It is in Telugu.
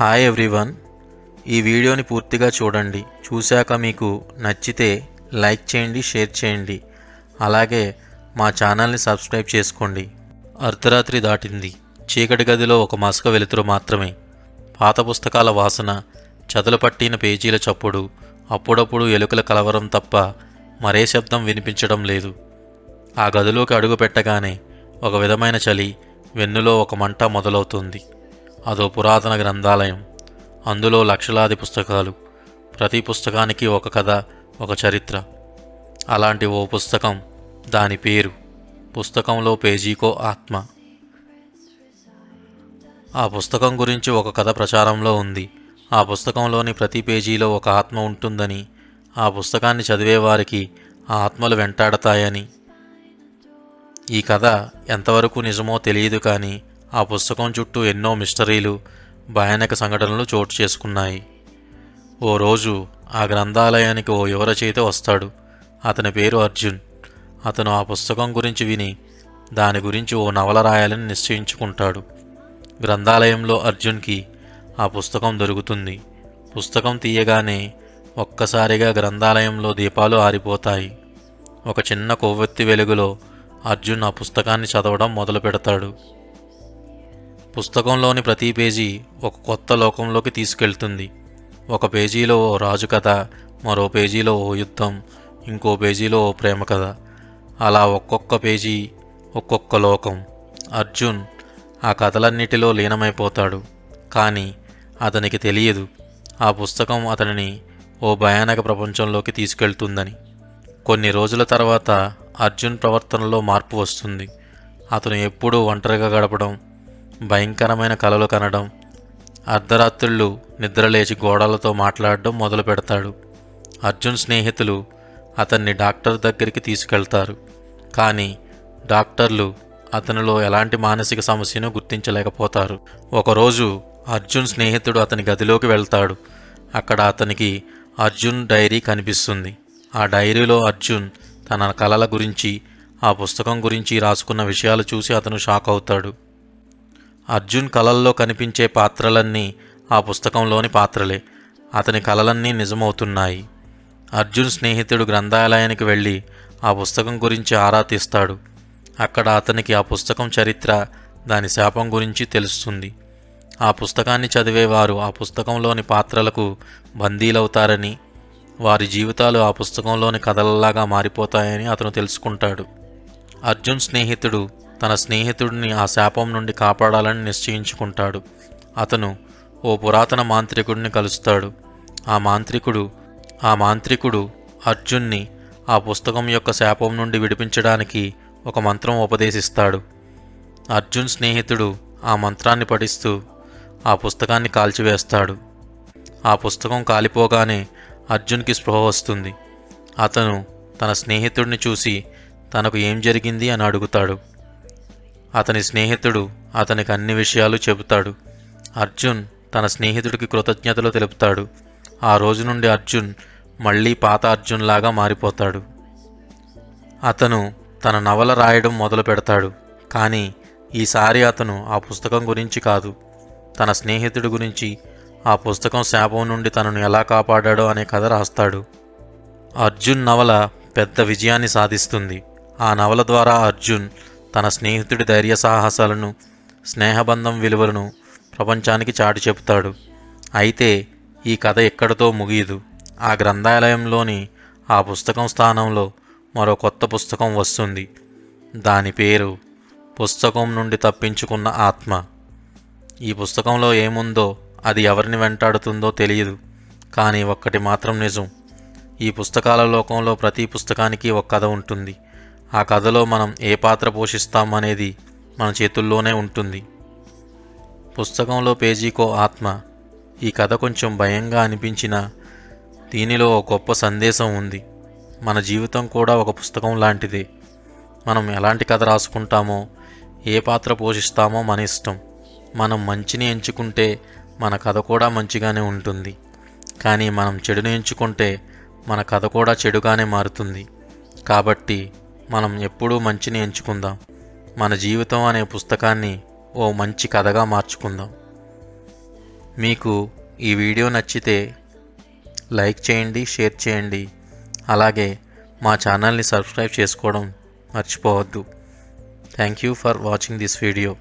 హాయ్ ఎవ్రీవన్ ఈ వీడియోని పూర్తిగా చూడండి. చూశాక మీకు నచ్చితే లైక్ చేయండి షేర్ చేయండి. అలాగే మా ఛానల్ని సబ్స్క్రైబ్ చేసుకోండి. అర్ధరాత్రి దాటింది. చీకటి గదిలో ఒక మసక వెలుతురు మాత్రమే. పాత పుస్తకాల వాసన చదులు పట్టిన పేజీల చప్పుడు అప్పుడప్పుడు ఎలుకల కలవరం తప్ప మరే శబ్దం వినిపించడం లేదు. ఆ గదిలోకి అడుగు పెట్టగానే ఒక విధమైన చలి వెన్నులో ఒక మంట మొదలవుతుంది. అదో పురాతన గ్రంథాలయం. అందులో లక్షలాది పుస్తకాలు. ప్రతి పుస్తకానికి ఒక కథ ఒక చరిత్ర. అలాంటి ఓ పుస్తకం దాని పేరు. పుస్తకంలో పేజీకో ఆత్మ. ఆ పుస్తకం గురించి ఒక కథ ప్రచారంలో ఉంది. ఆ పుస్తకంలోని ప్రతి పేజీలో ఒక ఆత్మ ఉంటుందని ఆ పుస్తకాన్ని చదివేవారికి ఆ ఆత్మలు వెంటాడతాయని. ఈ కథ ఎంతవరకు నిజమో తెలియదు కానీ ఆ పుస్తకం చుట్టూ ఎన్నో మిస్టరీలు భయానక సంఘటనలు చోటు చేసుకున్నాయి. ఓ రోజు ఆ గ్రంథాలయానికి ఓ యువ రచయిత వస్తాడు. అతని పేరు అర్జున్. అతను ఆ పుస్తకం గురించి విని దాని గురించి ఓ నవల రాయాలని నిశ్చయించుకుంటాడు. గ్రంథాలయంలో అర్జున్కి ఆ పుస్తకం దొరుకుతుంది. పుస్తకం తీయగానే ఒక్కసారిగా గ్రంథాలయంలో దీపాలు ఆరిపోతాయి. ఒక చిన్న కొవ్వొత్తి వెలుగులో అర్జున్ ఆ పుస్తకాన్ని చదవడం మొదలు పెడతాడు పుస్తకంలోని ప్రతి పేజీ ఒక కొత్త లోకంలోకి తీసుకెళ్తుంది. ఒక పేజీలో ఓ రాజు కథ మరో పేజీలో ఓ యుద్ధం ఇంకో పేజీలో ఓ ప్రేమ కథ అలా ఒక్కొక్క పేజీ ఒక్కొక్క లోకం. అర్జున్ ఆ కథలన్నిటిలో లీనమైపోతాడు. కానీ అతనికి తెలియదు ఆ పుస్తకం అతనిని ఓ భయానక ప్రపంచంలోకి తీసుకెళ్తుందని. కొన్ని రోజుల తర్వాత అర్జున్ ప్రవర్తనలో మార్పు వస్తుంది. అతను ఎప్పుడూ ఒంటరిగా గడపడం భయంకరమైన కలలు కనడం అర్ధరాత్రుళ్ళు నిద్రలేచి గోడలతో మాట్లాడడం మొదలు పెడతాడు. అర్జున్ స్నేహితులు అతన్ని డాక్టర్ దగ్గరికి తీసుకెళ్తారు. కానీ డాక్టర్లు అతనిలో ఎలాంటి మానసిక సమస్యను గుర్తించలేకపోతారు. ఒకరోజు అర్జున్ స్నేహితుడు అతని గదిలోకి వెళ్తాడు. అక్కడ అతనికి అర్జున్ డైరీ కనిపిస్తుంది. ఆ డైరీలో అర్జున్ తన కలల గురించి ఆ పుస్తకం గురించి రాసుకున్న విషయాలు చూసి అతను షాక్ అవుతాడు అర్జున్ కలల్లో కనిపించే పాత్రలన్నీ ఆ పుస్తకంలోని పాత్రలే. అతని కలలన్నీ నిజమవుతున్నాయి. అర్జున్ స్నేహితుడు గ్రంథాలయానికి వెళ్ళి ఆ పుస్తకం గురించి ఆరా తీస్తాడు. అక్కడ అతనికి ఆ పుస్తకం చరిత్ర దాని శాపం గురించి తెలుస్తుంది. ఆ పుస్తకాన్ని చదివేవారు ఆ పుస్తకంలోని పాత్రలకు బందీలవుతారని వారి జీవితాలు ఆ పుస్తకంలోని కథలలాగా మారిపోతాయని అతను తెలుసుకుంటాడు. అర్జున్ స్నేహితుడు తన స్నేహితుడిని ఆ శాపం నుండి కాపాడాలని నిశ్చయించుకుంటాడు. అతను ఓ పురాతన మాంత్రికుడిని కలుస్తాడు. ఆ మాంత్రికుడు ఆ మాంత్రికుడు అర్జున్ని ఆ పుస్తకం యొక్క శాపం నుండి విడిపించడానికి ఒక మంత్రం ఉపదేశిస్తాడు. అర్జున్ స్నేహితుడు ఆ మంత్రాన్ని పఠిస్తూ ఆ పుస్తకాన్ని కాల్చివేస్తాడు. ఆ పుస్తకం కాలిపోగానే అర్జున్కి స్పృహ వస్తుంది. అతను తన స్నేహితుడిని చూసి తనకు ఏం జరిగింది అని అడుగుతాడు. అతని స్నేహితుడు అతనికి అన్ని విషయాలు చెబుతాడు. అర్జున్ తన స్నేహితుడికి కృతజ్ఞతలు తెలుపుతాడు. ఆ రోజు నుండి అర్జున్ మళ్ళీ పాత అర్జున్ లాగా మారిపోతాడు. అతను తన నవల రాయడం మొదలు పెడతాడు. కానీ ఈసారి అతను ఆ పుస్తకం గురించి కాదు. తన స్నేహితుడి గురించి ఆ పుస్తకం శాపం నుండి తనను ఎలా కాపాడాడో అనే కథ రాస్తాడు. అర్జున్ నవల పెద్ద విజయాన్ని సాధిస్తుంది. ఆ నవల ద్వారా అర్జున్ తన స్నేహితుడి ధైర్య సాహసాలను స్నేహబంధం విలువలను ప్రపంచానికి చాటి చెబుతాడు. అయితే ఈ కథ ఎక్కడితో ముగియదు. ఆ గ్రంథాలయంలోని ఆ పుస్తకం స్థానంలో మరో కొత్త పుస్తకం వస్తుంది. దాని పేరు పుస్తకం నుండి తప్పించుకున్న ఆత్మ. ఈ పుస్తకంలో ఏముందో అది ఎవరిని వెంటాడుతుందో తెలియదు. కానీ ఒక్కటి మాత్రం నిజం. ఈ పుస్తకాల లోకంలో ప్రతి పుస్తకానికి ఒక కథ ఉంటుంది. ఆ కథలో మనం ఏ పాత్ర పోషిస్తాం అనేది మన చేతుల్లోనే ఉంటుంది. పుస్తకంలో పేజీకో ఆత్మ ఈ కథ కొంచెం భయంగా అనిపించినా దీనిలో ఒక గొప్ప సందేశం ఉంది. మన జీవితం కూడా ఒక పుస్తకం లాంటిదే. మనం ఎలాంటి కథ రాసుకుంటామో ఏ పాత్ర పోషిస్తామో మన ఇష్టం. మనం మంచిని ఎంచుకుంటే మన కథ కూడా మంచిగానే ఉంటుంది. కానీ మనం చెడుని ఎంచుకుంటే మన కథ కూడా చెడుగానే మారుతుంది. కాబట్టి మనం ఎప్పుడూ మంచిని ఎంచుకుందాం. మన జీవితం అనే పుస్తకాన్ని ఓ మంచి కథగా మార్చుకుందాం. మీకు ఈ వీడియో నచ్చితే లైక్ చేయండి షేర్ చేయండి. అలాగే మా ఛానల్ని సబ్స్క్రైబ్ చేసుకోవడం మర్చిపోవద్దు. Thank you for watching this video.